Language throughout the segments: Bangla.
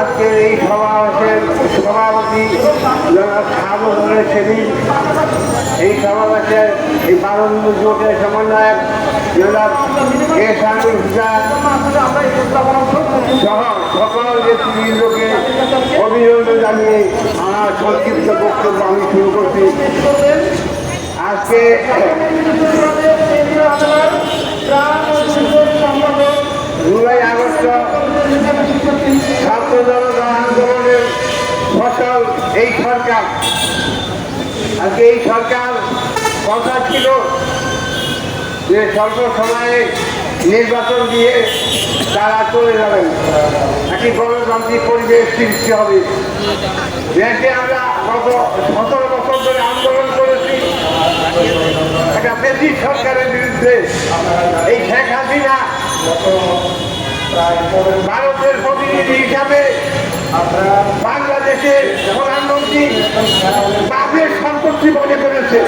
আজকের এই সমাবেশের সভাপতি শাহাবুদ্দিনের সেদিন। এই সমাবেশের এই বারণ জোটের সমন্বয়ক জনাব এ শামীম হুসান সহ সকল নেতৃবৃন্দকে অভিনন্দন জানিয়ে আমার সংক্ষিপ্ত বক্তব্য আমি শুরু করছি। আজকে এই সরকার আজকে এই সরকার কথা ছিল যে স্বল্প সময়ে নির্বাচন দিয়ে তারা চলে যাবেন। একটি গণতান্ত্রিক পরিবেশ সৃষ্টি হবে? দেশে আমরা গত সতেরো বছর ধরে আন্দোলন করেছি। একটা বেশি সরকারের বিরুদ্ধে। এই শেখ হাসিনা ভারতের প্রতিনিধি হিসাবে বাংলাদেশের প্রধানমন্ত্রী বাপের সম্পত্তি মনে করেছে।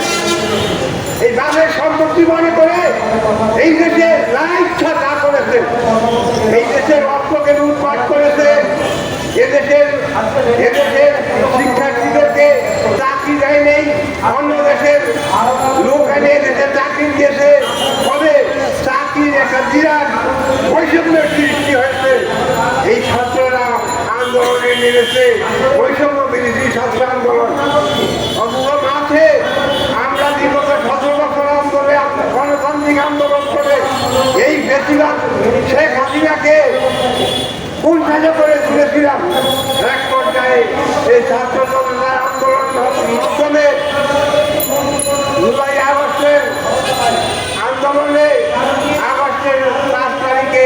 এই বাপের সম্পত্তি মনে করে এই দেশে না ইচ্ছা তা করেছে। এই দেশের অর্থকে লুটপাট করেছে। এদেশের এদেশের শিক্ষার্থীদেরকে চাকরি দেয় নেই অন্য দেশের লোক এনে দেশের চাকরি দিয়েছে। ফলে চাকরির একটা বিরাট বৈষম্যের সৃষ্টি নেমেছে বৈষম্য বিরোধী আন্দোলন। অথচ মাঠে আমরা গণতান্ত্রিক আন্দোলন করে এই বেশিরভাগ শেখ হাসিনাকে উল্টাজে করে তুলেছিলাম। এক পর্যায়ে এই ছাত্র জনতার আন্দোলন মাধ্যমে জুলাই আগস্টের আন্দোলনে আগস্টের পাঁচ তারিখে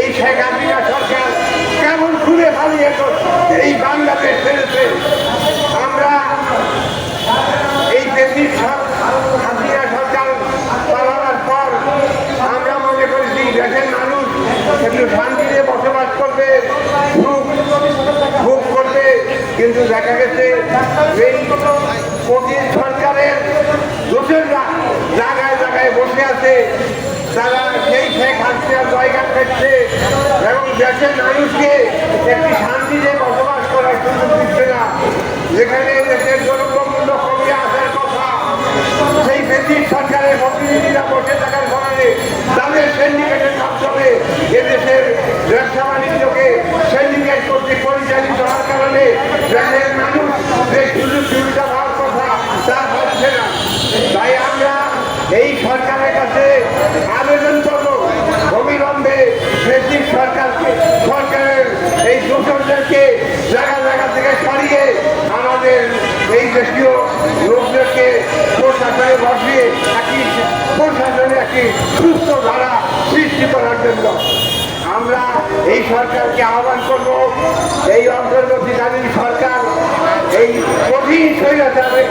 এই শেখ হাসিনা সরকার কেমন ঘুরে পালিয়ে এই বাংলাদেশ ছেড়েছে আমরা এই দেশি হাসিনা সরকার পালানোর পর আমরা মনে করেছি দেশের মানুষ একটু শান্তিতে বসবাস করবে সুখ ভোগ করবে কিন্তু দেখা গেছে এই সরকারের দোষেররা জায়গায় জায়গায় বসে আছে। তারা সেই শেখ হাসিনার জায়গা পেচ্ছে এবং দেশের মানুষকে একটি শান্তিতে বসবাস করার সুযোগ দিচ্ছে না। যেখানে দেশের দ্রব্যমূল্য কমে আসার কথা, সেই ব্রিটিশ সরকারের প্রতিনিধিরা বসে থাকার কারণে তাদের সিন্ডিকেটের মাধ্যমে এদেশের ব্যবসা বাণিজ্যকে সিন্ডিকেট কর্তৃক পরিচালিত হওয়ার কারণে দেশের মানুষ যে সুযোগ সুবিধা পাওয়ার কথা তা হচ্ছে না তাই আমরা এই সরকারের কাছে আবেদন করব। অবিলম্বে ব্রিটিশ সরকারকে, সরকারের এই দোষরদেরকে জায়গা জায়গা থেকে সরিয়ে আমাদের এই দেশীয় লোকদেরকে প্রশাসনে বসিয়ে একটি প্রশাসনে একটি সুস্থ ধারা সৃষ্টি করার জন্য আমরা এই সরকারকে আহ্বান করব। এই অন্তর্বর্তীকালীন সরকার এই কঠিন স্বৈরাচারে